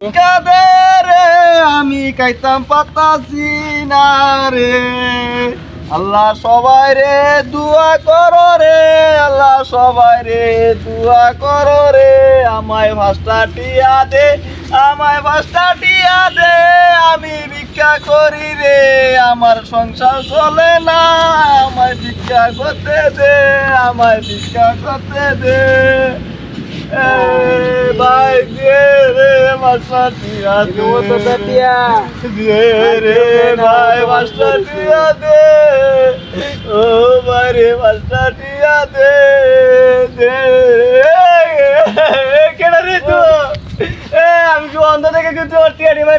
কাদে রে আমি কাইতাম পাতাছি না আল্লাহ সবাই রে দুয়া করো রে, আল্লাহ সবাই রে দুয়া করো রে। আমায় ভাষটা টিয়া দে, আমায় ভাষটা টিয়া দে, আমি ভিক্ষা করি রে। আমার সংসার চলে না, আমায় ভিক্ষা করতে দে, আমায় ভিক্ষা করতে দে। রে ভাই ভাষটা টিয়া দে ও ভাই রে ভাষটা টিয়া দে দে কেডা রে তো এ আমি কি অন্ধ থেকে কিন্তু টিয়া দি ভাই